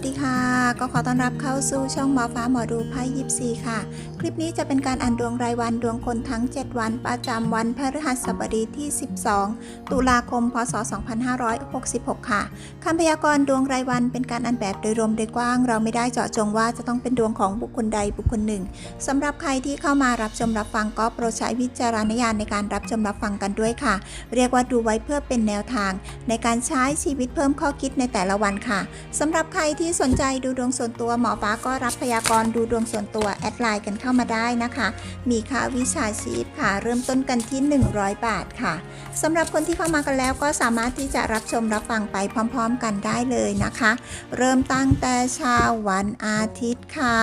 วัสดีค่ะ ก็ขอต้อนรับเข้าสู่ช่องหมอฟ้าหมอดูไพ่ยิปซีค่ะ คลิปนี้จะเป็นการอ่านดวงรายวันดวงคนทั้ง 7 วัน ประจำวันพฤหัสบดีที่ 12 ตุลาคม พศ 2566 ค่ะคำพยากรณ์ดวงรายวันเป็นการอ่านแบบโดยรวมโดยกว้าง เราไม่ได้เจาะจงว่าจะต้องเป็นดวงของบุคคลใดบุคคลหนึ่งสำหรับใครที่เข้ามารับชมรับฟังก็โปรดใช้วิจารณญาณในการรับชมรับฟังกันด้วยค่ะ เรียกว่าดูไว้เพื่อเป็นแนวทาง ในการใช้ชีวิตเพิ่มข้อคิดในแต่ละวันค่ะสำหรับใครที่ที่สนใจดูดวงส่วนตัวหมอฟ้าก็รับพยากรณ์ดูดวงส่วนตัวแอดไลน์กันเข้ามาได้นะคะ มีค่าวิชาชีพค่ะ เริ่มต้นกันที่ 100 บาทค่ะสำหรับคนที่เข้ามากันแล้วก็สามารถที่จะรับชมรับฟังไปพร้อม ๆ กันได้เลยนะคะ เริ่มตั้งแต่เช้าวันอาทิตย์ค่ะ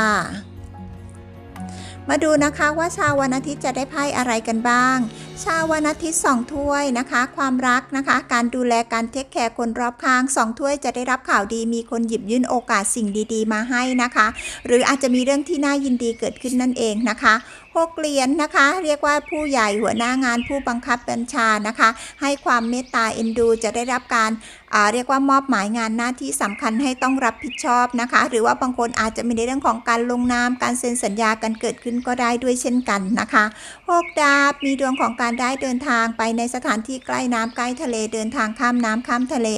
มาดูนะคะว่าชาววันอาทิตย์จะได้ไพ่อะไรกันบ้าง ชาววันอาทิตย์สองถ้วยนะคะ ความรักนะคะ การดูแลการเทคแคร์คนรอบข้างสองถ้วยจะได้รับข่าวดีมีคนหยิบยื่นโอกาสสิ่งดี ๆ มาให้นะคะ หรืออาจจะมีเรื่องที่น่ายินดีเกิดขึ้นนั่นเองนะคะหกเหรียญนะคะ เรียกว่าผู้ใหญ่หัวหน้างานผู้บังคับบัญชานะคะ ให้ความเมตตาเอ็นดูจะได้รับการเรียกว่ามอบหมายงานหน้าที่สำคัญให้ต้องรับผิดชอบนะคะ หรือว่าบางคนอาจจะมีในเรื่องของการลงนามการเซ็นสัญญากันเกิดขึ้นก็ได้ด้วยเช่นกันนะคะหกดาบมีดวงของการได้เดินทางไปในสถานที่ใกล้น้ำใกล้ทะเลเดินทางข้ามน้ำข้ามทะเล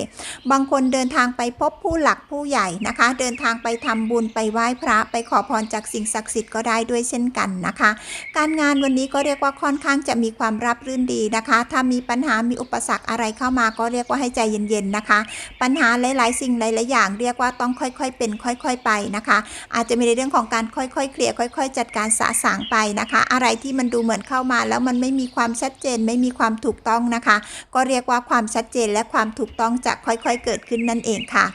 บางคนเดินทางไปพบผู้หลักผู้ใหญ่นะคะ เดินทางไปทำบุญไปไหว้พระไปขอพรจากสิ่งศักดิ์สิทธิ์ก็ได้ด้วยเช่นกันนะคะ การงานวันนี้ก็เรียกว่าค่อนข้างจะมีความราบรื่นดีนะคะ ถ้ามีปัญหามีอุปสรรคอะไรเข้ามาก็เรียกว่าให้ใจเย็นๆนะคะ ปัญหาหลายๆ สิ่งหลายๆอย่าง เรียกว่าต้องค่อยๆ เป็นค่อยๆ ไปนะคะ อาจจะมีในเรื่องของการค่อยๆ เคลียร์ค่อย ๆ จัดการสะสางไปนะคะ อะไรที่มันดูเหมือนเข้ามาแล้วมันไม่มีความชัดเจนไม่มีความถูกต้องนะคะ ก็เรียกว่าความชัดเจนและความถูกต้องจะค่อยๆ เกิดขึ้นนั่นเองค่ะ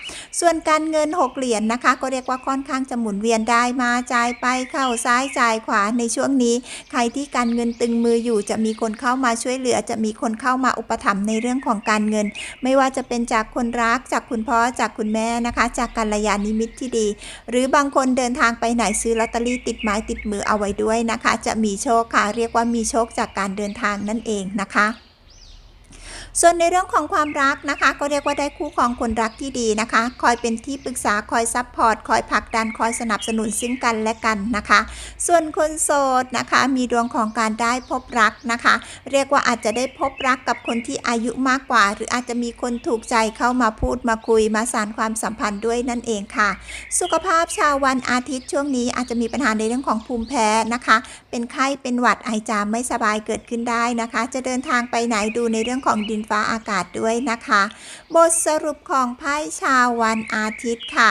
ส่วนการเงินหกเหรียญนะคะ ก็เรียกว่าค่อนข้างจะหมุนเวียนได้มาจ่ายไปเข้าซ้ายจ่ายขวาในช่วงนี้ ใครที่การเงินตึงมืออยู่จะมีคนเข้ามาช่วยเหลือ จะมีคนเข้ามาอุปถัมภ์ในเรื่องของการเงิน ไม่ว่าจะเป็นจากคนรัก จากคุณพ่อจากคุณแม่นะคะ จากกัลยาณมิตรที่ดี หรือบางคนเดินทางไปไหนซื้อลอตเตอรี่ติดไม้ติดมือเอาไว้ด้วยนะคะ จะมีโชคค่ะ เรียกว่ามีโชคจากการเดินทางนั่นเองนะคะ ส่วนในเรื่องของความรักนะคะ ก็เรียกว่าได้คู่ครองคนรักที่ดีนะคะ คอยเป็นที่ปรึกษาคอยซัพพอร์ตคอยผลักดันคอยสนับสนุนซึ่งกันและกันนะคะ ส่วนคนโสดนะคะ มีดวงของการได้พบรักนะคะ เรียกว่าอาจจะได้พบรักกับคนที่อายุมากกว่า หรืออาจจะมีคนถูกใจเข้ามาพูดมาคุยมาสานความสัมพันธ์ด้วยนั่นเองค่ะ สุขภาพชาววันอาทิตย์ช่วงนี้อาจจะมีปัญหาในเรื่องของภูมิแพ้นะคะ เป็นไข้เป็นหวัดไอจามไม่สบายเกิดขึ้นได้นะคะ จะเดินทางไปไหนดูในเรื่องของดินฟ้าอากาศด้วยนะคะ บทสรุปของไพ่ชาววันอาทิตย์ค่ะ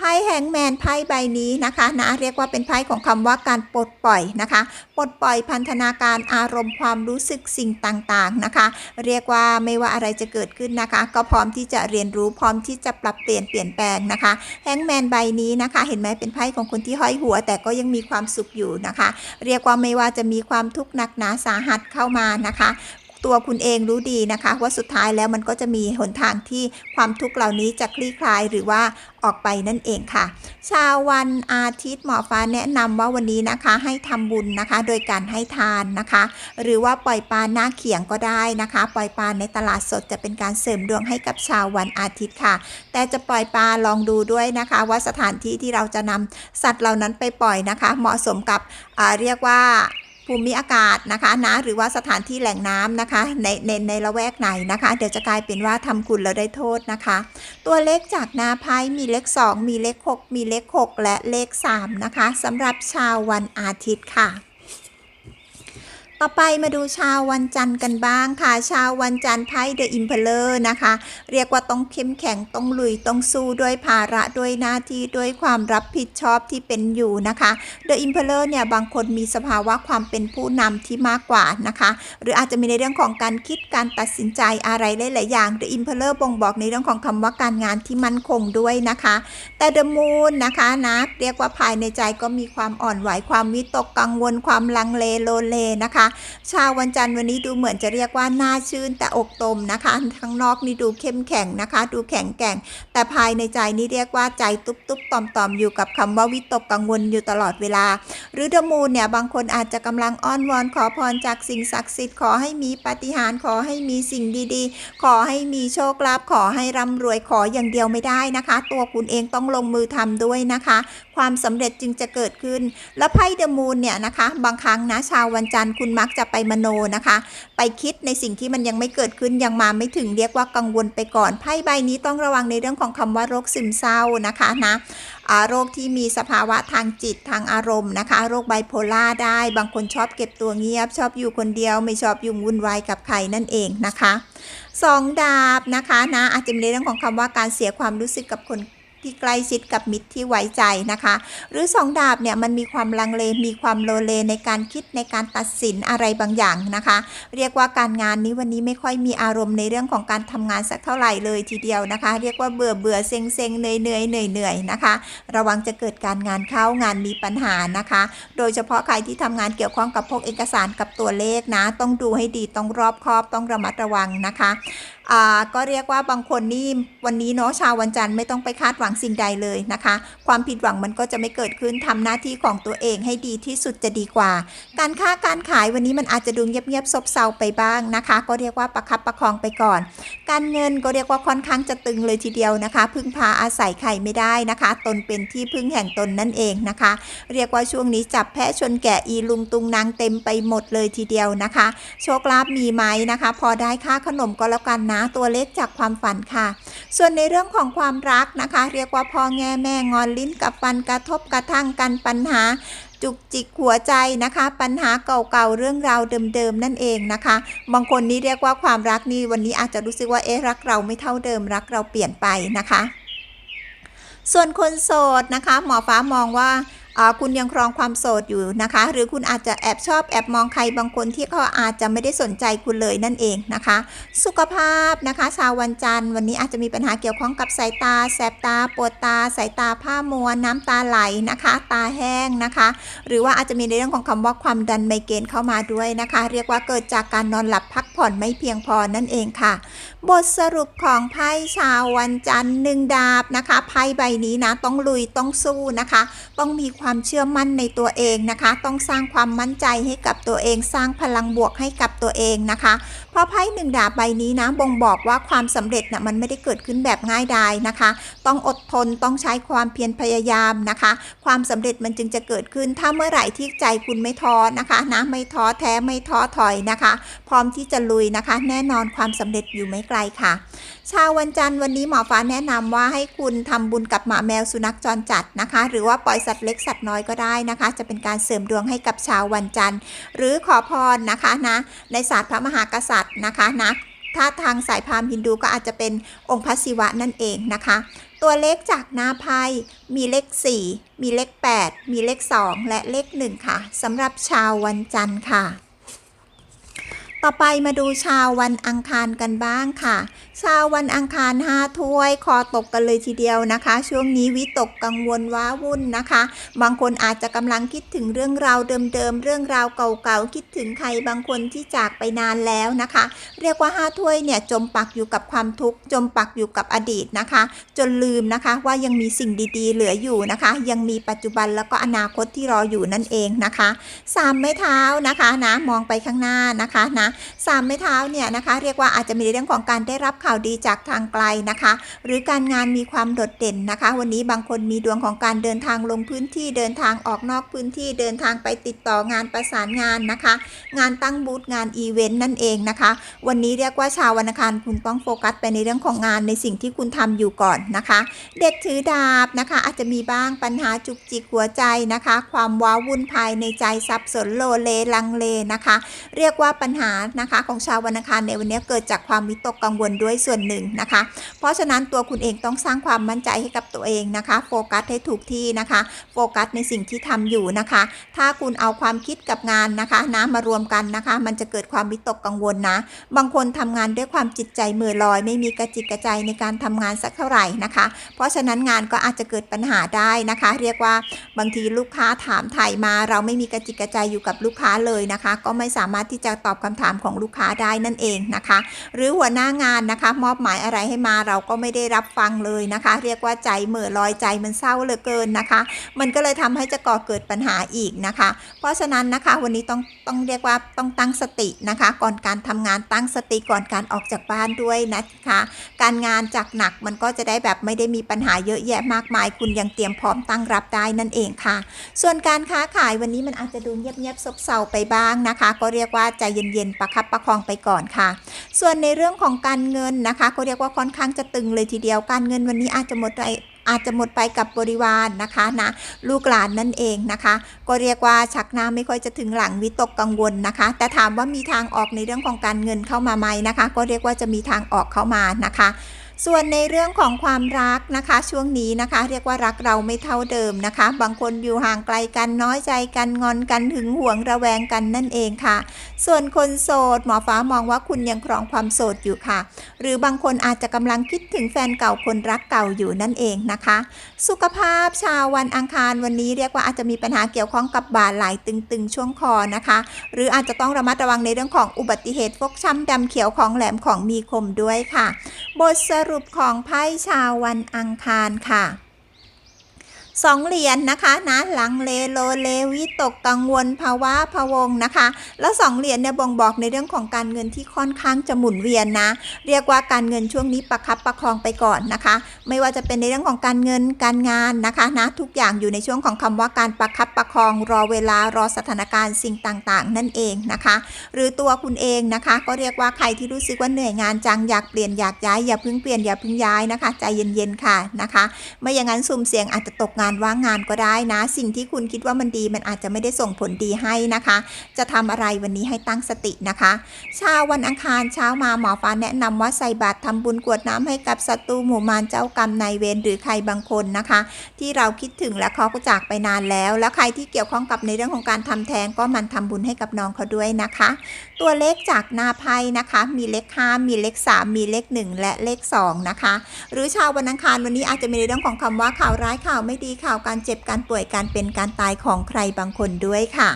ไพ่แฮงแมนไพ่ใบนี้นะคะนะเรียกว่าเป็นไพ่ของคำว่าการปลดปล่อยนะคะปลดปล่อยพันธนาการอารมณ์ความรู้สึกสิ่งต่างๆนะคะ เรียกว่าไม่ว่าอะไรจะเกิดขึ้นนะคะ ก็พร้อมที่จะเรียนรู้พร้อมที่จะปรับเปลี่ยนเปลี่ยนแปลงนะคะแฮงแมนใบนี้นะคะ เห็นไหมเป็นไพ่ของคนที่ห้อยหัว แต่ก็ยังมีความสุขอยู่นะคะ เรียกว่าไม่ว่าจะมีความทุกข์หนักหนาสาหัสเข้ามานะคะ ตัวคุณเองรู้ดีนะคะ ว่าสุดท้ายแล้วมันก็จะมีหนทางที่ความทุกข์เหล่านี้จะคลี่คลายหรือว่าออกไปนั่นเองค่ะ ชาววันอาทิตย์หมอฟ้าแนะนำว่าวันนี้นะคะให้ทำบุญนะคะ โดยการให้ทานนะคะ หรือว่าปล่อยปลาหน้าเขียงก็ได้นะคะ ปล่อยปลาในตลาดสดจะเป็นการเสริมดวงให้กับชาววันอาทิตย์ค่ะ แต่จะปล่อยปลาลองดูด้วยนะคะ ว่าสถานที่ที่เราจะนำสัตว์เหล่านั้นไปปล่อยนะคะ เหมาะสมกับเรียกว่า ภูมิอากาศนะคะนะหรือว่าสถานที่แหล่งน้ำนะคะในในในละแวกไหนนะคะ เดี๋ยวจะกลายเป็นว่าทำคุณแล้วได้โทษนะคะ ตัวเลขจากนาไพ่มีเลข 2 มีเลข 6 มีเลข 6 และเลข 3 นะคะสำหรับชาววันอาทิตย์ค่ะ ต่อไปมาดูชาววันจันทร์กันบ้างค่ะ ชาววันจันทร์ไพ่เดอะอิมเพลเลอร์นะคะ เรียกว่าต้องเข้มแข็งต้องลุยต้องสู้ด้วยภาระด้วยหน้าที่ด้วยความรับผิดชอบที่เป็นอยู่นะคะเดอะอิมเพลเลอร์เนี่ยบางคนมีสภาวะความเป็นผู้นำที่มากกว่านะคะ หรืออาจจะมีในเรื่องของการคิดการตัดสินใจอะไรหลายๆอย่างเดอะอิมเพลเลอร์บ่งบอกในเรื่องของคำว่าการงานที่มั่นคงด้วยนะคะ แต่เดอะมูนนะคะนะเรียกว่าภายในใจก็มีความอ่อนไหวความวิตกกังวลความลังเลโลเลนะคะชาววันจันทร์วันนี้ดูเหมือนจะเรียกว่าน่าชื่นแต่อกตมนะคะข้างนอกนี่ดูเข้มแข็งนะคะ ดูแข็งแกร่ง แต่ภายในใจนี่เรียกว่าใจตุ๊บตุ๊บตอมตอมอยู่กับคำว่าวิตกกังวลอยู่ตลอดเวลา หรือเดมูนเนี่ยบางคนอาจจะกำลังอ้อนวอนขอพรจากสิ่งศักดิ์สิทธิ์ขอให้มีปาฏิหาริย์ขอให้มีสิ่งดีๆ ขอให้มีโชคลาภขอให้ร่ำรวยขออย่างเดียวไม่ได้นะคะ ตัวคุณเองต้องลงมือทำด้วยนะคะ ความสำเร็จจึงจะเกิดขึ้น แล้วไพ่เดอะมูนเนี่ยนะคะ บางครั้งนะชาววันจันทร์คุณมักจะไปมโนนะคะ ไปคิดในสิ่งที่มันยังไม่เกิดขึ้นยังมาไม่ถึงเรียกว่ากังวลไปก่อนไพ่ใบนี้ต้องระวังในเรื่องของคำว่าโรคซึมเศร้านะคะนะโรคที่มีสภาวะทางจิตทางอารมณ์นะคะ โรคไบโพล่าได้ บางคนชอบเก็บตัวเงียบ ชอบอยู่คนเดียว ไม่ชอบยุ่งวุ่นวายกับใครนั่นเองนะคะสองดาบนะคะนะอาจจะมีในเรื่องของคำว่าการเสียความรู้สึกกับคน ที่ใกล้ชิดกับมิตรที่ไว้ใจนะคะ หรือสองดาบเนี่ยมันมีความลังเลมีความโลเลในการคิดในการตัดสินอะไรบางอย่างนะคะ เรียกว่าการงานนี้วันนี้ไม่ค่อยมีอารมณ์ในเรื่องของการทำงานสักเท่าไหร่เลยทีเดียวนะคะ เรียกว่าเบื่อเบื่อเซ็งเซ็งเหนื่อยเหนื่อยเหนื่อยเหนื่อยนะคะ ระวังจะเกิดการงานเข้างานมีปัญหานะคะ โดยเฉพาะใครที่ทำงานเกี่ยวข้องกับพวกเอกสารกับตัวเลขนะ ต้องดูให้ดีต้องรอบคอบต้องระมัดระวังนะคะอ่าก็เรียกว่าบางคนนี่วันนี้เนาะชาววันจันทร์ไม่ต้องไปคาดหวังสิ่งใดเลยนะคะ ความผิดหวังมันก็จะไม่เกิดขึ้นทำหน้าที่ของตัวเองให้ดีที่สุดจะดีกว่า การค้าการขายวันนี้มันอาจจะดูเงียบๆซบเซาไปบ้างนะคะ ก็เรียกว่าประคับประคองไปก่อน การเงินก็เรียกว่าค่อนข้างจะตึงเลยทีเดียวนะคะ พึ่งพาอาศัยใครไม่ได้นะคะ ตนเป็นที่พึ่งแห่งตนนั่นเองนะคะ เรียกว่าช่วงนี้จับแพะชนแกะอีลุงตุงนางเต็มไปหมดเลยทีเดียวนะคะ โชคลาภมีไหมนะคะ พอได้ค่าขนมก็แล้วกันนะตัวเลขจากความฝันค่ะ ส่วนในเรื่องของความรักนะคะเรียกว่าพ่อแง่แม่งอนลิ้นกับฟันกระทบกระทั่งกันปัญหาจุกจิกหัวใจนะคะ ปัญหาเก่าๆเรื่องราวเดิมๆนั่นเองนะคะ บางคนนี่เรียกว่าความรักนี่วันนี้อาจจะรู้สึกว่าเอ๊ะรักเราไม่เท่าเดิมรักเราเปลี่ยนไปนะคะ ส่วนคนโสดนะคะ หมอฟ้ามองว่าอ่า คุณยังครองความโสดอยู่นะคะ หรือคุณอาจจะแอบชอบแอบมองใครบางคนที่เขาอาจจะไม่ได้สนใจคุณเลยนั่นเองนะคะ สุขภาพนะคะชาววันจันทร์วันนี้อาจจะมีปัญหาเกี่ยวข้องกับสายตา แสบตา ปวดตา สายตาผ้ามัว น้ำตาไหลนะคะ ตาแห้งนะคะ หรือว่าอาจจะมีในเรื่องของคำว่าความดันไมเกรนเข้ามาด้วยนะคะ เรียกว่าเกิดจากการนอนหลับพักผ่อนไม่เพียงพอนั่นเองค่ะบทสรุปของไพ่ชาววันจันทร์หนึ่งดาบนะคะไพ่ใบนี้นะต้องลุยต้องสู้นะคะ ต้องมีความเชื่อมั่นในตัวเองนะคะ ต้องสร้างความมั่นใจให้กับตัวเอง สร้างพลังบวกให้กับตัวเองนะคะ เพราะไพ่หนึ่งดาบใบนี้นะบ่งบอกว่าความสำเร็จนะ่ะมันไม่ได้เกิดขึ้นแบบง่ายดายนะคะ ต้องอดทนต้องใช้ความเพียรพยายามนะคะ ความสำเร็จมันจึงจะเกิดขึ้นถ้าเมื่อไหร่ที่ใจคุณไม่ท้อนะคะนะไม่ท้อแท้ไม่ท้อถอยนะคะ พร้อมที่จะลุยนะคะ แน่นอนความสำเร็จอยู่ไม่ไกลค่ะ ชาววันจันทร์วันนี้หมอฟ้าแนะนำว่าให้คุณทำบุญกับหมาแมวสุนัขจรจัดนะคะ หรือว่าปล่อยสัตว์เล็กสัตว์น้อยก็ได้นะคะ จะเป็นการเสริมดวงให้กับชาววันจันทร์ หรือขอพรนะคะนะในศาสตร์พระมหากษัตริย์นะคะนะถ้าทางสายพราหมณ์ฮินดูก็อาจจะเป็นองค์พระศิวะนั่นเองนะคะ ตัวเลขจากหน้าไพ่มีเลข 4 มีเลข 8 มีเลข 2 และเลข 1 ค่ะสำหรับชาววันจันทร์ค่ะ ต่อไปมาดูชาววันอังคารกันบ้างค่ะ ชาววันอังคาร5ถ้วยคอตกกันเลยทีเดียวนะคะ ช่วงนี้วิตกกังวลว้าวุ่นนะคะ บางคนอาจจะกำลังคิดถึงเรื่องราวเดิมๆ เรื่องราวเก่าๆ คิดถึงใครบางคนที่จากไปนานแล้วนะคะ เรียกว่าห้าถ้วยเนี่ยจมปักอยู่กับความทุกข์จมปักอยู่กับอดีตนะคะ จนลืมนะคะว่ายังมีสิ่งดีๆ เหลืออยู่นะคะ ยังมีปัจจุบันแล้วก็อนาคตที่รออยู่นั่นเองนะคะสามไม้เท้านะคะนะมองไปข้างหน้านะคะนะสามไม้เท้าเนี่ยนะคะ เรียกว่าอาจจะมีเรื่องของการได้รับข่าวดีจากทางไกลนะคะ หรือการงานมีความโดดเด่นนะคะ วันนี้บางคนมีดวงของการเดินทางลงพื้นที่เดินทางออกนอกพื้นที่เดินทางไปติดต่องานประสานงานนะคะ งานตั้งบูธงานอีเวนต์นั่นเองนะคะ วันนี้เรียกว่าชาววันอัคารคุณต้องโฟกัสไปในเรื่องของงานในสิ่งที่คุณทำอยู่ก่อนนะคะ เด็กถือดาบนะคะ อาจจะมีบ้างปัญหาจุกจิกหัวใจนะคะ ความว้าวุ่นภายในใจสับสนโลเลลังเลนะคะ เรียกว่าปัญหานะคะของชาววันอัคารในวันนี้เกิดจากความวิตกกังวลด้วยส่วนหนึ่งนะคะ เพราะฉะนั้นตัวคุณเองต้องสร้างความมั่นใจให้กับตัวเองนะคะ โฟกัสให้ถูกที่นะคะ โฟกัสในสิ่งที่ทำอยู่นะคะ ถ้าคุณเอาความคิดกับงานนะคะน้ะมารวมกันนะคะ มันจะเกิดความวิตกกังวลนะ บางคนทำงานด้วยความจิตใจมือลอย ไม่มีกระจิกกระใจในการทำงานสักเท่าไหร่นะคะ เพราะฉะนั้นงานก็อาจจะเกิดปัญหาได้นะคะ เรียกว่าบางทีลูกค้าถามถ่ายมา เราไม่มีกระจิกกระใจอยู่กับลูกค้าเลยนะคะ ก็ไม่สามารถที่จะตอบคำถามของลูกค้าได้นั่นเองนะคะ หรือหัวหน้างานนะคะมอบหมายอะไรให้มาเราก็ไม่ได้รับฟังเลยนะคะ เรียกว่าใจเหม่อลอยใจมันเศร้าเหลือเกินนะคะ มันก็เลยทำให้จะก่อเกิดปัญหาอีกนะคะ เพราะฉะนั้นนะคะวันนี้ต้องต้องเรียกว่าต้องตั้งสตินะคะ ก่อนการทำงานตั้งสติก่อนการออกจากบ้านด้วยนะคะ การงานจากหนักมันก็จะได้แบบไม่ได้มีปัญหาเยอะแยะมากมาย คุณยังเตรียมพร้อมตั้งรับได้นั่นเองค่ะ ส่วนการค้าขายวันนี้มันอาจจะดูเงียบๆซบเซาไปบ้างนะคะ ก็เรียกว่าใจเย็นๆประคับประคองไปก่อนค่ะ ส่วนในเรื่องของการเงินนะคะก็เรียกว่าค่อนข้างจะตึงเลยทีเดียวการเงินวันนี้อาจจะหมดไปอาจจะหมดไปกับบริวารนะคะนะลูกหลานนั่นเองนะคะ ก็เรียกว่าชักหน้าไม่ค่อยจะถึงหลังวิตกกังวลนะคะ แต่ถามว่ามีทางออกในเรื่องของการเงินเข้ามาไหมนะคะ ก็เรียกว่าจะมีทางออกเข้ามานะคะ ส่วนในเรื่องของความรักนะคะ ช่วงนี้นะคะ เรียกว่ารักเราไม่เท่าเดิมนะคะ บางคนอยู่ห่างไกลกันน้อยใจกันงอนกันถึงห่วงระแวงกันนั่นเองค่ะ ส่วนคนโสดหมอฟ้ามองว่าคุณยังครองความโสดอยู่ค่ะ หรือบางคนอาจจะกำลังคิดถึงแฟนเก่าคนรักเก่าอยู่นั่นเองนะคะสุขภาพชาววันอังคารวันนี้เรียกว่าอาจจะมีปัญหาเกี่ยวข้องกับบาดไหลตึงๆ ช่วงคอนะคะ หรืออาจจะต้องระมัดระวังในเรื่องของอุบัติเหตุฟกช้ำดำเขียวของแหลมของมีคมด้วยค่ะ บทสรุปของไพ่ชาววันอังคารค่ะ สองเหรียญนนะคะนะลังเลโลเลวิตกกังวลภาวะพะวงนะคะ แล้วสองเหรียญเนี่ยบ่งบอกในเรื่องของการเงินที่ค่อนข้างจะหมุนเวียนนะ เรียกว่าการเงินช่วงนี้ประคับประคองไปก่อนนะคะ ไม่ว่าจะเป็นในเรื่องของการเงินการงานนะคะนะทุกอย่างอยู่ในช่วงของคำว่าการประคับประคองรอเวลารอสถานการณ์สิ่งต่างๆ นั่นเองนะคะ หรือตัวคุณเองนะคะ ก็เรียกว่าใครที่รู้สึกว่าเหนื่อยงานจังอยากเปลี่ยนอยากย้ายอย่าพึ่งเปลี่ยนอย่าพึ่งย้ายนะคะใจเย็นๆค่ะนะคะ ไม่อย่างนั้นสุ่มเสี่ยงอาจจะตกงานารว่างงานก็ได้นะ สิ่งที่คุณคิดว่ามันดีมันอาจจะไม่ได้ส่งผลดีให้นะคะ จะทำอะไรวันนี้ให้ตั้งสตินะคะเช้าวันอังคารเช้ามาหมอฟ้าแนะนำว่าใส่บาตรทาบุญกวดน้ำให้กับศัตรูหมู่มารเจ้ากรรมนายเวรหรือใครบางคนนะคะ ที่เราคิดถึงและเขาก็จากไปนานแล้ว แล้วใครที่เกี่ยวข้องกับในเรื่องของการทำแท้งก็มันทำบุญให้กับน้องเขาด้วยนะคะ ตัวเลขจากหน้าไพ่นะคะ มีเลขห้ามีเลขสามมีเลขหนึ่งและเลขสองนะคะ หรือชาววันอังคารวันนี้อาจจะมีในเรื่องของคำว่าข่าวร้ายข่าวไม่ดีข่าวการเจ็บการป่วยการเป็นการตายของใครบางคนด้วยค่ะ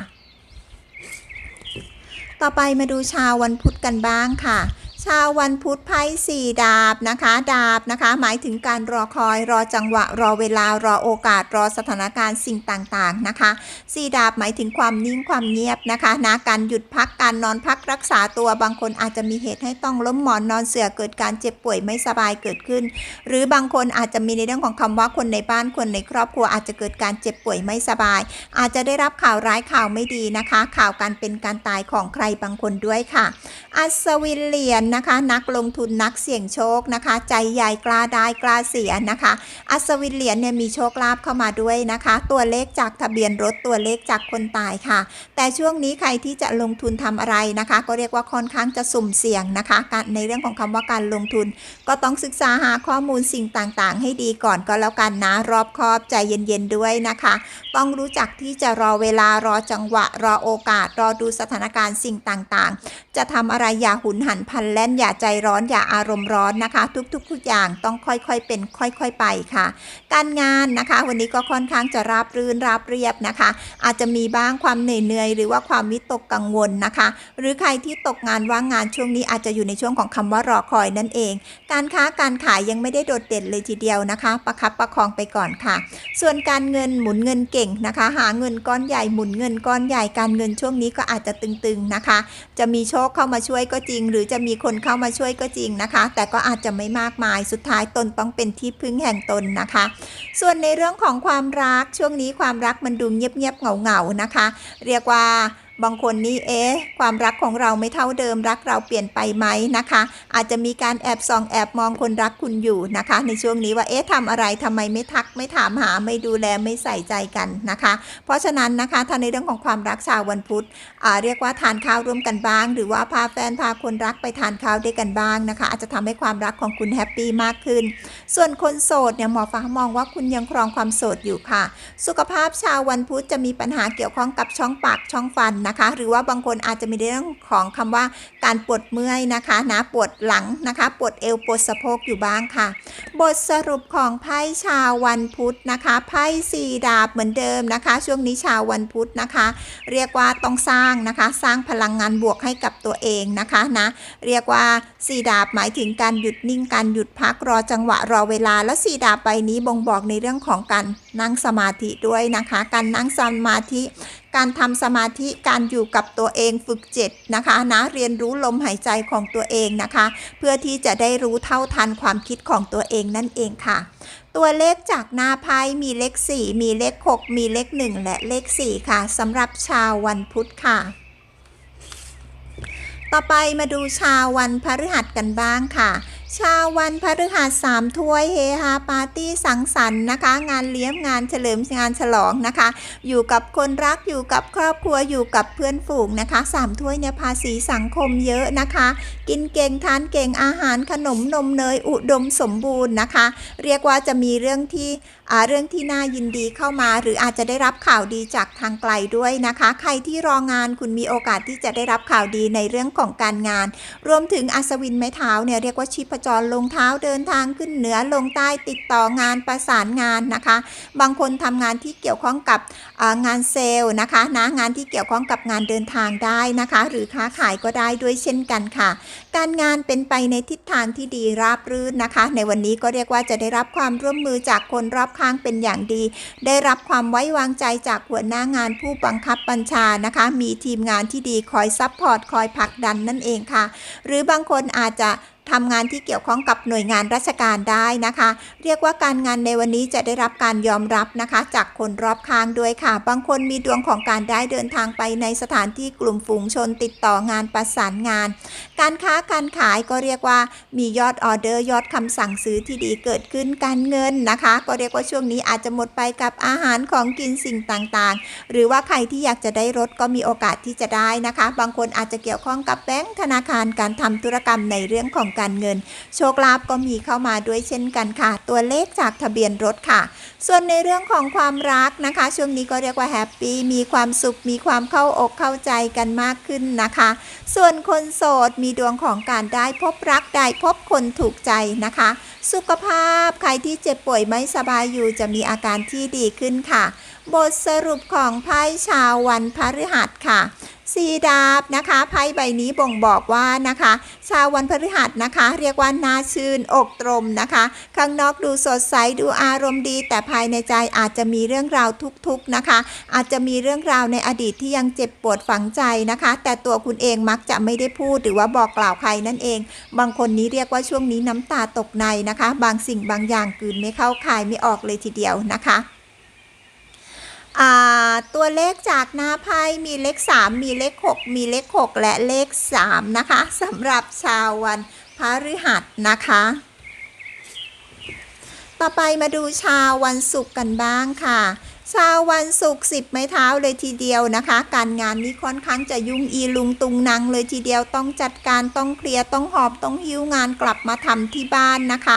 ต่อไปมาดูชาววันพุธกันบ้างค่ะ ชาววันพุธไพ่สี่ดาบนะคะ ดาบนะคะ หมายถึงการรอคอยรอจังหวะ รอเวลารอโอกาสรอสถานการณ์สิ่งต่างๆนะคะสี่ดาบหมายถึงความนิ่งความเงียบนะคะนะการหยุดพักการนอนพักรักษาตัวบางคนอาจจะมีเหตุให้ต้องล้มหมอนนอนเสือเกิดการเจ็บป่วยไม่สบายเกิดขึ้น หรือบางคนอาจจะมีในเรื่องของคำว่าคนในบ้านคนในครอบครัวอาจจะเกิดการเจ็บป่วยไม่สบาย อาจจะได้รับข่าวร้ายข่าวไม่ดีนะคะ ข่าวการเป็นการตายของใครบางคนด้วยค่ะ อัศวินเหรียญนะคะ นักลงทุนนักเสี่ยงโชคนะคะ ใจใหญ่กล้าได้กล้าเสียนะคะ อัศวินเหรียญเนี่ยมีโชคลาภเข้ามาด้วยนะคะ ตัวเลขจากทะเบียนรถตัวเลขจากคนตายค่ะ แต่ช่วงนี้ใครที่จะลงทุนทำอะไรนะคะ ก็เรียกว่าค่อนข้างจะสุ่มเสี่ยงนะคะการในเรื่องของคำว่าการลงทุน ก็ต้องศึกษาหาข้อมูลสิ่งต่างๆ ให้ดีก่อนก็แล้วกันนะรอบคอบใจเย็นๆด้วยนะคะ ต้องรู้จักที่จะรอเวลารอจังหวะ รอโอกาส รอดูสถานการณ์สิ่งต่างๆ จะทำอะไรอย่าหุนหันพันแลล่นอย่าใจร้อนอย่าอารมณ์ร้อนนะคะ ทุกๆทุกอย่างต้องค่อยๆเป็น ค่อย ๆไปค่ะ การงานนะคะ วันนี้ก็ค่อนข้างจะราบรื่นราบเรียบนะคะ อาจจะมีบ้างความเหนื่อยๆหรือว่าความวิตกกังวลนะคะ หรือใครที่ตกงานว่างงานช่วงนี้อาจจะอยู่ในช่วงของคำว่ารอคอยนั่นเอง การค้าการขายยังไม่ได้โดดเด่นเลยทีเดียวนะคะ ประคับประคองไปก่อนค่ะ ส่วนการเงินหมุนเงินเก่งนะคะ หาเงินก้อนใหญ่หมุนเงินก้อนใหญ่การเงินช่วงนี้ก็อาจจะตึงๆนะคะ จะมีโชคเข้ามาช่วยก็จริง หรือจะมีคนนเข้ามาช่วยก็จริงนะคะ แต่ก็อาจจะไม่มากมายสุดท้ายตนต้องเป็นที่พึ่งแห่งตนนะคะ ส่วนในเรื่องของความรักช่วงนี้ความรักมันดูเงียบเงียบเงาๆนะคะ เรียกว่า บางคนนี่เอ๊ะความรักของเราไม่เท่าเดิมรักเราเปลี่ยนไปไหมนะคะ อาจจะมีการแอบส่องแอบมองคนรักคุณอยู่นะคะ ในช่วงนี้ว่าเอ๊ะทำอะไรทำไมไม่ทักไม่ถามหาไม่ดูแลไม่ใส่ใจกันนะคะ เพราะฉะนั้นนะคะถ้าในเรื่องของความรักชาววันพุธอ่าเรียกว่าทานข้าวร่วมกันบ้าง หรือว่าพาแฟนพาคนรักไปทานข้าวด้วยกันบ้างนะคะ อาจจะทำให้ความรักของคุณแฮปปี้มากขึ้น ส่วนคนโสดเนี่ยหมอฟ้ามองว่าคุณยังครองความโสดอยู่ค่ะ สุขภาพชาววันพุธจะมีปัญหาเกี่ยวข้องกับช่องปากช่องฟันนะคะ หรือว่าบางคนอาจจะมีเรื่องของคำว่าการปวดเมื่อยนะคะนะปวดหลังนะคะปวดเอวปวดสะโพกอยู่บ้างค่ะ บทสรุปของไพ่ชาววันพุธนะคะไพ่สี่ดาบเหมือนเดิมนะคะ ช่วงนี้ชาววันพุธนะคะ เรียกว่าต้องสร้างนะคะ สร้างพลังงานบวกให้กับตัวเองนะคะนะเรียกว่าสี่ดาบหมายถึงการหยุดนิ่งการหยุดพักรอจังหวะรอเวลา แล้วสี่ดาบใบนี้บ่งบอกในเรื่องของการนั่งสมาธิด้วยนะคะ การนั่งสมาธิ การทำสมาธิการอยู่กับตัวเองฝึกจิตนะคะนะเรียนรู้ลมหายใจของตัวเองนะคะ เพื่อที่จะได้รู้เท่าทันความคิดของตัวเองนั่นเองค่ะตัวเลขจากหน้าไพ่มีเลข 4 มีเลข 6 มีเลข 1 และเลข 4 ค่ะสำหรับชาววันพุธค่ะ ต่อไปมาดูชาววันพฤหัสกันบ้างค่ะ ชาววันพฤหัสสามถ้วยเฮฮาปาร์ตี้สังสรรค์นะคะ งานเลี้ยงงานเฉลิมงานฉลองนะคะ อยู่กับคนรักอยู่กับครอบครัวอยู่กับเพื่อนฝูงนะคะสามถ้วยเนี่ยภาษีสังคมเยอะนะคะกินเก่งทานเก่งอาหารขนมนมเนยอุดมสมบูรณ์นะคะ เรียกว่าจะมีเรื่องที่เรื่องที่น่ายินดีเข้ามา หรืออาจจะได้รับข่าวดีจากทางไกลด้วยนะคะ ใครที่รองานคุณมีโอกาสที่จะได้รับข่าวดีในเรื่องของการงาน รวมถึงอัศวินไม้เท้าเนี่ยเรียกว่าชีพจรลงเท้าเดินทางขึ้นเหนือลงใต้ติดต่องานประสานงานนะคะ บางคนทำงานที่เกี่ยวข้องกับงานเซลล์นะคะนะงานที่เกี่ยวข้องกับงานเดินทางได้นะคะ หรือค้าขายก็ได้ด้วยเช่นกันค่ะการงานเป็นไปในทิศทางที่ดีราบรื่นนะคะ ในวันนี้ก็เรียกว่าจะได้รับความร่วมมือจากคนรอบข้างเป็นอย่างดี ได้รับความไว้วางใจจากหัวหน้างานผู้บังคับบัญชานะคะ มีทีมงานที่ดีคอยซัพพอร์ตคอยผลักดันนั่นเองค่ะ หรือบางคนอาจจะ ทำงานที่เกี่ยวข้องกับหน่วยงานราชการได้นะคะ เรียกว่าการงานในวันนี้จะได้รับการยอมรับนะคะ จากคนรอบข้างด้วยค่ะ บางคนมีดวงของการได้เดินทางไปในสถานที่กลุ่มฝูงชนติดต่องานประสานงาน การค้าการขายก็เรียกว่ามียอดออเดอร์ยอดคำสั่งซื้อที่ดีเกิดขึ้นการเงินนะคะ ก็เรียกว่าช่วงนี้อาจจะหมดไปกับอาหารของกินสิ่งต่างๆ หรือว่าใครที่อยากจะได้รถก็มีโอกาสที่จะได้นะคะ บางคนอาจจะเกี่ยวข้องกับแบงก์ธนาคารการทำธุรกรรมในเรื่องของการเงิน โชคลาภก็มีเข้ามาด้วยเช่นกันค่ะ ตัวเลขจากทะเบียนรถค่ะ ส่วนในเรื่องของความรักนะคะ ช่วงนี้ก็เรียกว่าแฮปปี้มีความสุขมีความเข้าอกเข้าใจกันมากขึ้นนะคะ ส่วนคนโสดมีดวงของการได้พบรักได้พบคนถูกใจนะคะ สุขภาพใครที่เจ็บป่วยไม่สบายอยู่จะมีอาการที่ดีขึ้นค่ะ บทสรุปของไพ่ชาววันพฤหัสค่ะ สีดาบนะคะไพ่ใบนี้บ่งบอกว่านะคะ ชาววันพฤหัสนะคะ เรียกว่าน่าชื่นอกตรมนะคะ ข้างนอกดูสดใสดูอารมณ์ดี แต่ภายในใจอาจจะมีเรื่องราวทุกๆนะคะ อาจจะมีเรื่องราวในอดีตที่ยังเจ็บปวดฝังใจนะคะ แต่ตัวคุณเองมักจะไม่ได้พูดหรือว่าบอกกล่าวใครนั่นเอง บางคนนี้เรียกว่าช่วงนี้น้ำตาตกในนะคะ บางสิ่งบางอย่างกืนไม่เข้าคายไม่ออกเลยทีเดียวนะคะ ตัวเลขจากหน้าไพ่มีเลข 3 มีเลข 6 มีเลข 6 และเลข 3 นะคะสำหรับชาววันพฤหัสนะคะ ต่อไปมาดูชาววันศุกร์กันบ้างค่ะ ชาววันศุกร์สิบไม้เท้าเลยทีเดียวนะคะ การงานนี้ค่อนข้างจะยุ่งอีลุงตุงนางเลยทีเดียวต้องจัดการต้องเคลียร์ต้องหอบต้องหิ้วงานกลับมาทำที่บ้านนะคะ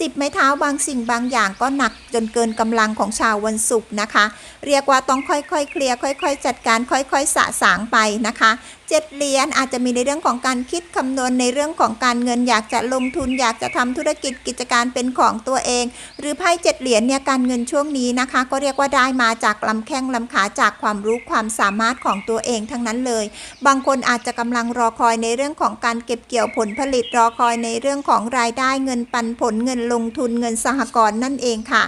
สิบไม้เท้าบางสิ่งบางอย่างก็หนักจนเกินกำลังของชาววันศุกร์นะคะ เรียกว่าต้องค่อยๆเคลียร์ค่อย ๆ จัดการค่อย ๆสะสางไปนะคะ เจ็ดเหรียญอาจจะมีในเรื่องของการคิดคำนวณในเรื่องของการเงินอยากจะลงทุนอยากจะทำธุรกิจกิจการเป็นของตัวเอง หรือไพ่เจ็ดเหรียญเนี่ยการเงินช่วงนี้นะคะ ก็เรียกว่าได้มาจากลำแข้งลำขาจากความรู้ความสามารถของตัวเองทั้งนั้นเลย บางคนอาจจะกำลังรอคอยในเรื่องของการเก็บเกี่ยวผลผลิตรอคอยในเรื่องของรายได้เงินปันผลเงินลงทุนเงินสหกรณ์นั่นเองค่ะ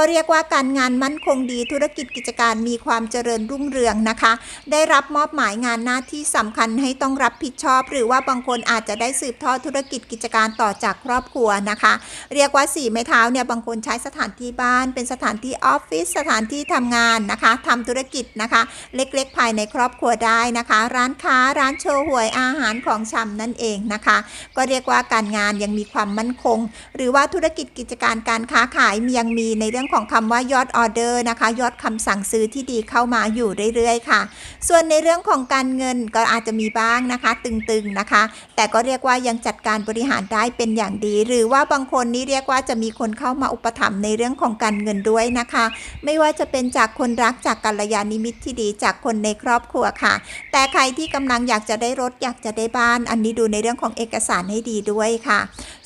ก็เรียกว่าการงานมั่นคงดีธุรกิจกิจการมีความเจริญรุ่งเรืองนะคะ ได้รับมอบหมายงานหน้าที่สสำคัญให้ต้องรับผิดชอบ หรือว่าบางคนอาจจะได้สืบทอดธุรกิจกิจการต่อจากครอบครัวนะคะ เรียกว่าสี่ไม้เท้าเนี่ยบางคนใช้สถานที่บ้าน เป็นสถานที่ออฟฟิศสถานที่ทำงานนะคะทำธุรกิจนะคะ เล็กๆ ภายในครอบครัวได้นะคะ ร้านค้าร้านโชว์หวยอาหารของชำนั่นเองนะคะ ก็เรียกว่าการงานยังมีความมั่นคง หรือว่าธุรกิจกิจการการค้าขายยังมีในเรื่องของคำว่ายอดออเดอร์นะคะ ยอดคำสั่งซื้อที่ดีเข้ามาอยู่เรื่อยๆ ค่ะ ส่วนในเรื่องของการเงินก็อาจจะมีบ้างนะคะ ตึงๆนะคะ แต่ก็เรียกว่ายังจัดการบริหารได้เป็นอย่างดี หรือว่าบางคนนี่เรียกว่าจะมีคนเข้ามาอุปถัมภ์ในเรื่องของการเงินด้วยนะคะ ไม่ว่าจะเป็นจากคนรักจากกัลยาณมิตรที่ดีจากคนในครอบครัวค่ะ แต่ใครที่กำลังอยากจะได้รถอยากจะได้บ้าน อันนี้ดูในเรื่องของเอกสารให้ดีด้วยค่ะ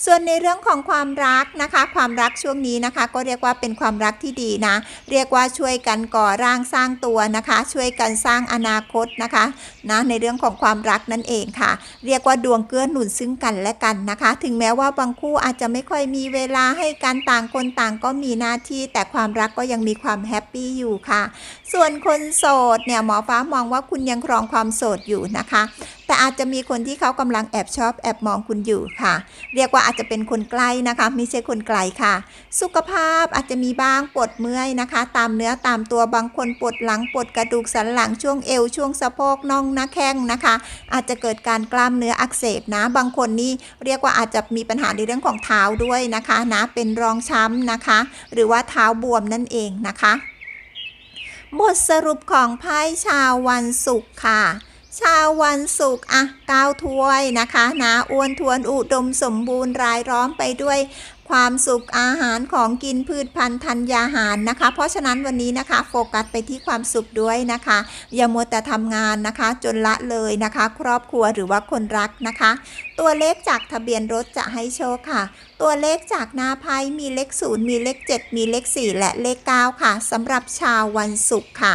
ส่วนในเรื่องของความรักนะคะ ความรักช่วงนี้นะคะ ก็เรียกว่าเป็นความความรักที่ดีนะ เรียกว่าช่วยกันก่อร่างสร้างตัวนะคะ ช่วยกันสร้างอนาคตนะคะนะในเรื่องของความรักนั่นเองค่ะ เรียกว่าดวงเกื้อหนุนซึ่งกันและกันนะคะ ถึงแม้ว่าบางคู่อาจจะไม่ค่อยมีเวลาให้กันต่างคนต่างก็มีหน้าที่ แต่ความรักก็ยังมีความแฮปปี้อยู่ค่ะ ส่วนคนโสดเนี่ยหมอฟ้ามองว่าคุณยังครองความโสดอยู่นะคะ แต่อาจจะมีคนที่เขากำลังแอบชอบแอบมองคุณอยู่ค่ะ เรียกว่าอาจจะเป็นคนใกล้นะคะไม่ใช่คนไกลค่ะ สุขภาพอาจจะมีบ้างปวดเมื่อยนะคะ ตามเนื้อตามตัวบางคนปวดหลังปวดกระดูกสันหลังช่วงเอวช่วงสะโพกน่องหน้าแข้งนะคะ อาจจะเกิดการกล้ามเนื้ออักเสบนะ บางคนนี่เรียกว่าอาจจะมีปัญหาในเรื่องของเท้าด้วยนะคะนะเป็นรองช้ำนะคะ หรือว่าเท้าบวมนั่นเองนะคะ บทสรุปของไพ่ชาววันศุกร์ค่ะ ชาววันศุกร์อะก้าวถ้วยนะคะนะอ้วนทวนอุดมสมบูรณ์รายล้อมไปด้วย ความสุขอาหารของกินพืชพันธุ์ธัญญาหารนะคะ เพราะฉะนั้นวันนี้นะคะโฟกัสไปที่ความสุขด้วยนะคะ อย่ามัวแต่ทำงานนะคะ จนละเลยนะคะ ครอบครัวหรือว่าคนรักนะคะ ตัวเลขจากทะเบียนรถจะให้โชคค่ะ ตัวเลขจากหน้าไพ่มีเลข 0 มีเลข 7 มีเลข 4 และเลข 9 ค่ะสำหรับชาววันศุกร์ค่ะ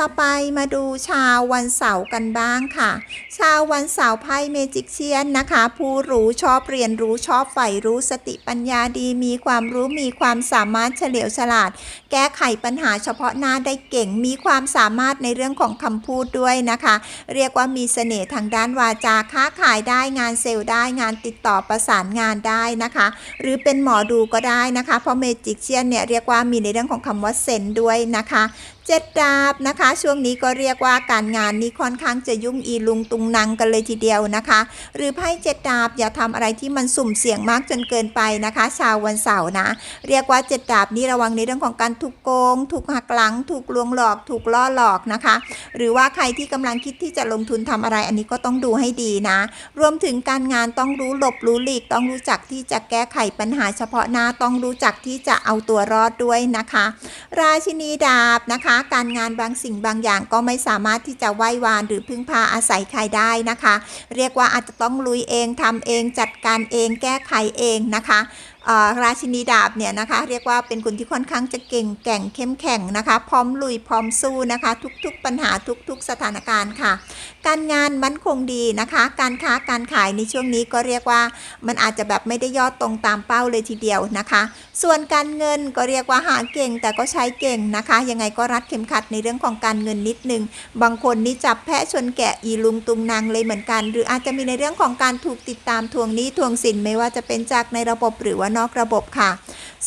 ต่อไปมาดูชาววันเสาร์กันบ้างค่ะ ชาววันเสาร์ไพ่เมจิกเชียนนะคะ ผู้รู้ชอบเรียนรู้ชอบใฝ่รู้สติปัญญาดี มีความรู้มีความสามารถเฉลียวฉลาด แก้ไขปัญหาเฉพาะหน้าได้เก่ง มีความสามารถในเรื่องของคำพูดด้วยนะคะ เรียกว่ามีเสน่ห์ทางด้านวาจาค้าขายได้งานเซลล์ได้งานติดต่อประสานงานได้นะคะ หรือเป็นหมอดูก็ได้นะคะ เพราะเมจิกเชียนเนี่ยเรียกว่ามีในเรื่องของคำว่าเซนด้วยนะคะเจ็ดดาบนะคะ ช่วงนี้ก็เรียกว่าการงานนี้ค่อนข้างจะยุ่งอีลุงตุงนังกันเลยทีเดียวนะคะ หรือไพ่เจ็ดดาบอย่าทำอะไรที่มันสุ่มเสี่ยงมากจนเกินไปนะคะ ชาววันเสาร์นะ เรียกว่าเจ็ดดาบนี้ระวังในเรื่องของการถูกโกง ถูกหักหลัง ถูกลวงหลอก ถูกล่อหลอกนะคะ หรือว่าใครที่กำลังคิดที่จะลงทุนทำอะไรอันนี้ก็ต้องดูให้ดีนะ รวมถึงการงานต้องรู้หลบรู้หลีก ต้องรู้จักที่จะแก้ไขปัญหาเฉพาะหน้าต้องรู้จักที่จะเอาตัวรอดด้วยนะคะ ราชินีดาบนะคะ การงานบางสิ่งบางอย่างก็ไม่สามารถที่จะไหว้วานหรือพึ่งพาอาศัยใครได้นะคะ เรียกว่าอาจจะต้องลุยเองทำเองจัดการเองแก้ไขเองนะคะ ราชินีดาบเนี่ยนะคะ เรียกว่าเป็นคนที่ค่อนข้างจะเก่งแก่งเข้มแข็งนะคะ พร้อมลุยพร้อมสู้นะคะ ทุกๆปัญหาทุกๆสถานการณ์ค่ะ การงานมั่นคงดีนะคะ การค้าการขายในช่วงนี้ก็เรียกว่ามันอาจจะแบบไม่ได้ยอดตรงตามเป้าเลยทีเดียวนะคะ ส่วนการเงินก็เรียกว่าหาเก่งแต่ก็ใช้เก่งนะคะ ยังไงก็รัดเข็มขัดในเรื่องของการเงินนิดนึงบางคนนี่จับแพะชนแกะอีลุงตุงนางเลยเหมือนกัน หรืออาจจะมีในเรื่องของการถูกติดตามทวงหนี้ทวงสินไม่ว่าจะเป็นจากในระบบหรือว่านอกระบบค่ะ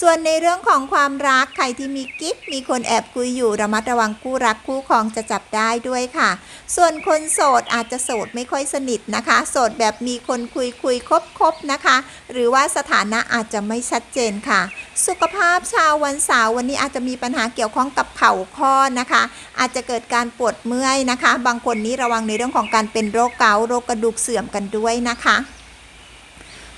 ส่วนในเรื่องของความรักใครที่มีกิ๊กมีคนแอบคุยอยู่ระมัดระวังคู่รักคู่ครองจะจับได้ด้วยค่ะ ส่วนคนโสดอาจจะโสดไม่ค่อยสนิทนะคะ โสดแบบมีคนคุยคุยคบคบนะคะ หรือว่าสถานะอาจจะไม่ชัดเจนค่ะ สุขภาพชาววันเสาร์วันนี้อาจจะมีปัญหาเกี่ยวข้องกับเข่าข้อนะคะ อาจจะเกิดการปวดเมื่อยนะคะ บางคนนี้ระวังในเรื่องของการเป็นโรคเกาต์โรคกระดูกเสื่อมกันด้วยนะคะ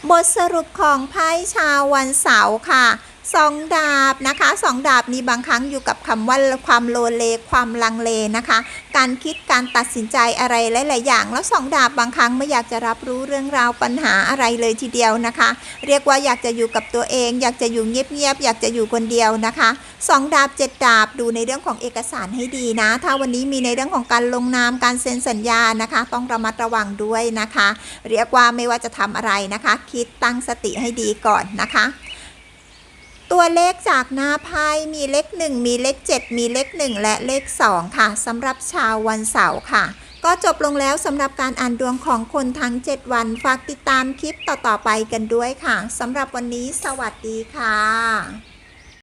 บทสรุปของไพ่ชาววันเสาร์ค่ะ สองดาบนะคะสองดาบนี้บางครั้งอยู่กับคำว่าความโลเลความลังเลนะคะ การคิดการตัดสินใจอะไรหลาย ๆ อย่าง แล้วสองดาบบางครั้งไม่อยากจะรับรู้เรื่องราวปัญหาอะไรเลยทีเดียวนะคะ เรียกว่าอยากจะอยู่กับตัวเอง อยากจะอยู่เงียบ ๆ อยากจะอยู่คนเดียวนะคะสองดาบเจ็ดดาบดูในเรื่องของเอกสารให้ดีนะ ถ้าวันนี้มีในเรื่องของการลงนามการเซ็นสัญญานะคะ ต้องระมัดระวังด้วยนะคะ เรียกว่าไม่ว่าจะทำอะไรนะคะ คิดตั้งสติให้ดีก่อนนะคะ ตัวเลขจากหน้าไพ่มีเลข 1 มีเลข 7 มีเลข 1 และเลข 2 ค่ะสำหรับชาววันเสาร์ค่ะ ก็จบลงแล้วสำหรับการอ่านดวงของคนทั้ง 7 วัน ฝากติดตามคลิปต่อๆไปกันด้วยค่ะสำหรับวันนี้สวัสดีค่ะ